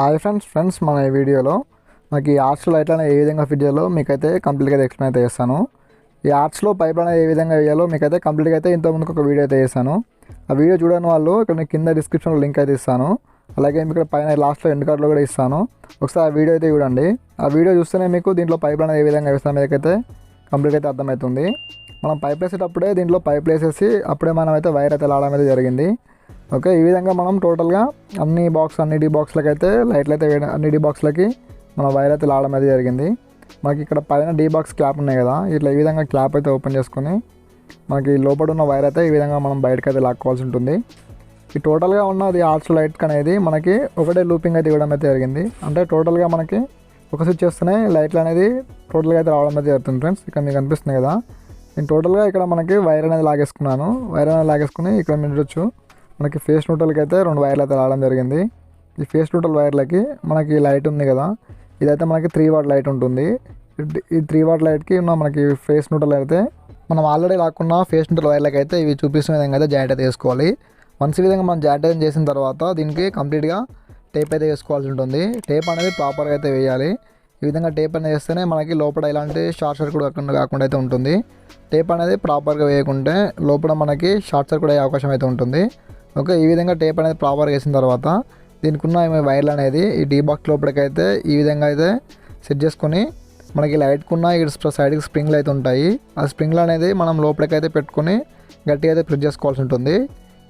Hi friends friends మన ఈ వీడియోలో మనకి ఈ ఆర్ట్స్లో లైట్ ఏ విధంగా ఫిట్ చేయాలో మీకైతే కంప్లీట్గా అయితే ఎక్స్ప్లెయిన్ అయితే చేస్తాను. ఈ ఆర్ట్స్లో పైప్ ఏ విధంగా వేయాలో మీకైతే కంప్లీట్గా అయితే ఇంతకుముందుకు ఒక వీడియో అయితే చేశాను. ఆ వీడియో చూడని వాళ్ళు ఇక్కడ నేను కింద డిస్క్రిప్షన్లో లింక్ అయితే ఇస్తాను. అలాగే మీకు ఇక్కడ పైన లాస్ట్లో ఎండ్ కార్డులో కూడా ఇస్తాను. ఒకసారి ఆ వీడియో అయితే చూడండి. ఆ వీడియో చూస్తేనే మీకు దీంట్లో పైప్ అనేది ఏ విధంగా వేస్తాం మీదకైతే కంప్లీట్ అయితే అర్థమవుతుంది. మనం పైప్ వేసేటప్పుడే దీంట్లో పైప్ వేసేసి అప్పుడే మనం అయితే వైర్ అయితే లాడడం అయితే జరిగింది. ఓకే ఈ విధంగా మనం టోటల్గా అన్ని బాక్స్ అన్ని డీ బాక్స్లకైతే అయితే లైట్లు అయితే వేయడం అన్ని డీ బాక్స్లకి మన వైర్ అయితే లాడడం అయితే జరిగింది. మనకి ఇక్కడ పైన డీ బాక్స్ క్లాప్ ఉన్నాయి కదా ఇట్లా ఈ విధంగా క్లాప్ అయితే ఓపెన్ చేసుకొని మనకి లోపల ఉన్న వైర్ అయితే ఈ విధంగా మనం బయటకు అయితే లాక్కోవాల్సి ఉంటుంది. ఈ టోటల్గా ఉన్నది ఆర్ట్స్ లైట్ అనేది మనకి ఒకటే లూపింగ్ అయితే ఇవ్వడం అయితే జరిగింది. అంటే టోటల్గా మనకి ఒక స్విచ్ వస్తున్నాయి లైట్లు అనేది టోటల్గా అయితే రావడం అయితే జరుగుతుంది ఫ్రెండ్స్ ఇక్కడ మీకు అనిపిస్తుంది కదా. నేను టోటల్గా ఇక్కడ మనకి వైర్ అనేది లాగేసుకున్నాను. వైర్ అనేది లాగేసుకుని ఇక్కడ మీరు చూడొచ్చు. మనకి ఫేస్ న్యూట్రల్కి అయితే రెండు వైర్లు అయితే రావడం జరిగింది. ఈ ఫేస్ న్యూట్రల్ వైర్లకి మనకి లైట్ ఉంది కదా ఇదైతే మనకి త్రీ వాట్ లైట్ ఉంటుంది. ఈ త్రీ వాట్ లైట్కి ఉన్న మనకి ఫేస్ న్యూట్రల్ అయితే మనం ఆల్రెడీ లాక్కున్న ఫేస్ న్యూట్రల్ వైర్లకి అయితే ఇవి చూపిస్తున్న విధంగా అయితే జాయింట్ అయితే వేసుకోవాలి. వన్స్ ఈ విధంగా మనం జాయింట్ అయితే చేసిన తర్వాత దీనికి కంప్లీట్గా టేప్ అయితే వేసుకోవాల్సి ఉంటుంది. టేప్ అనేది ప్రాపర్గా అయితే వేయాలి. ఈ విధంగా టేప్ అనేది వేస్తేనే మనకి లోపల ఎలాంటి షార్ట్ సర్క్యూట్ కాకుండా కాకుండా అయితే ఉంటుంది. టేప్ అనేది ప్రాపర్గా వేయకుంటే లోపల మనకి షార్ట్ సర్క్యూట్ అయ్యే అవకాశం అయితే ఉంటుంది. ఓకే ఈ విధంగా టేప్ అనేది ప్రాపర్గా వేసిన తర్వాత దీనికి ఉన్న వైర్లు అనేది ఈ డీ బాక్స్ లోపలికైతే ఈ విధంగా అయితే సెట్ చేసుకొని మనకి లైట్కున్న ఇక్కడ సైడ్కి స్ప్రింగ్లు అయితే ఉంటాయి. ఆ స్ప్రింగ్లు అనేది మనం లోపలికైతే పెట్టుకొని గట్టిగా అయితే ప్రెస్ చేసుకోవాల్సి ఉంటుంది.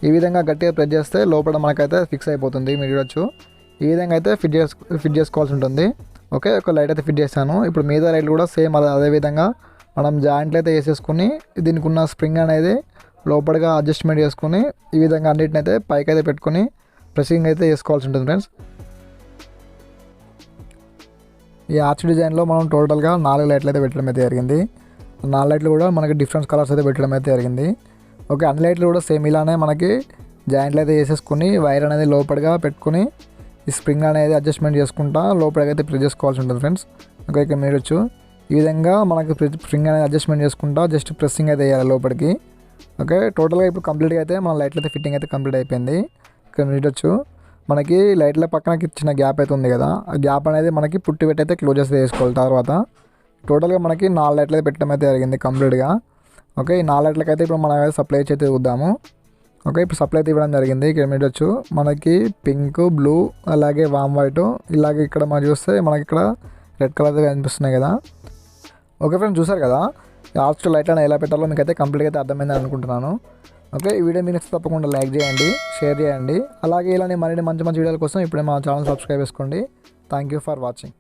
ఈ విధంగా గట్టిగా ప్రెస్ చేస్తే లోపల మనకైతే ఫిక్స్ అయిపోతుంది. మీరు చూడొచ్చు. ఈ విధంగా అయితే ఫిట్ చేసు ఫిట్ చేసుకోవాల్సి ఉంటుంది. ఓకే ఒక లైట్ అయితే ఫిట్ చేశాను. ఇప్పుడు మీద లైట్లు కూడా సేమ్ అదే అదే విధంగా మనం జాయింట్లు అయితే వేసేసుకుని దీనికి ఉన్న స్ప్రింగ్ అనేది లోపలగా అడ్జస్ట్మెంట్ చేసుకుని ఈ విధంగా అన్నిటిని అయితే పైకి అయితే పెట్టుకొని ప్రెసింగ్ అయితే చేసుకోవాల్సి ఉంటుంది ఫ్రెండ్స్ ఈ ఆర్చ్ డిజైన్లో మనం టోటల్గా నాలుగు లైట్లు అయితే పెట్టడం అయితే జరిగింది. నాలుగు లైట్లు కూడా మనకి డిఫరెంట్ కలర్స్ అయితే పెట్టడం అయితే జరిగింది. ఓకే అన్ని లైట్లు కూడా సేమ్ ఇలానే మనకి జాయింట్లు అయితే వేసేసుకుని వైర్ అనేది లోపలిగా పెట్టుకుని ఈ స్ప్రింగ్ అనేది అడ్జస్ట్మెంట్ చేసుకుంటా లోపలికైతే ప్రెస్ చేసుకోవాల్సి ఉంటుంది ఫ్రెండ్స్ ఓకే ఇక్కడ మీరు ఈ విధంగా మనకి స్ప్రింగ్ అనేది అడ్జస్ట్మెంట్ చేసుకుంటా జస్ట్ ప్రెస్సింగ్ అయితే వేయాలి లోపలికి ఓకే టోటల్గా ఇప్పుడు కంప్లీట్గా అయితే మన లైట్లు అయితే ఫిట్టింగ్ అయితే కంప్లీట్ అయిపోయింది. ఇక్కడ చూడొచ్చు. మనకి లైట్ల పక్కన చిన్న గ్యాప్ అయితే ఉంది కదా. ఆ గ్యాప్ అనేది మనకి పుట్టి పెట్టి అయితే క్లోజ్ చేసి వేసుకోవాలి తర్వాత. టోటల్గా మనకి నాలుగు లైట్లు అయితే పెట్టడం అయితే జరిగింది కంప్లీట్గా. ఓకే ఈ నాలుగు లైట్లకి అయితే ఇప్పుడు మనం సప్లై అయితే చూద్దాము. ఓకే ఇప్పుడు సప్లై అయితే ఇవ్వడం జరిగింది. ఇక్కడ మీరు చూడొచ్చు. మనకి పింక్ బ్లూ అలాగే వామ్ వైట్ ఇలాగే ఇక్కడ మనం చూస్తే మనకి ఇక్కడ రెడ్ కలర్ అయితే కనిపిస్తున్నాయి కదా. ఓకే ఫ్రెండ్స్ చూసారు కదా? ఆర్చ్ లైట్ అని ఎలా పెట్టాలో మీకు అయితే కంప్లీట్గా అయితే అర్థమైందని అనుకుంటున్నాను. ఓకే ఈ వీడియో మీరు తప్పకుండా లైక్ చేయండి షేర్ చేయండి. అలాగే ఇలానే మరిన్ని మంచి మంచి వీడియోల కోసం ఇప్పుడే మా ఛానల్ సబ్స్క్రైబ్ చేసుకోండి. Thank you for watching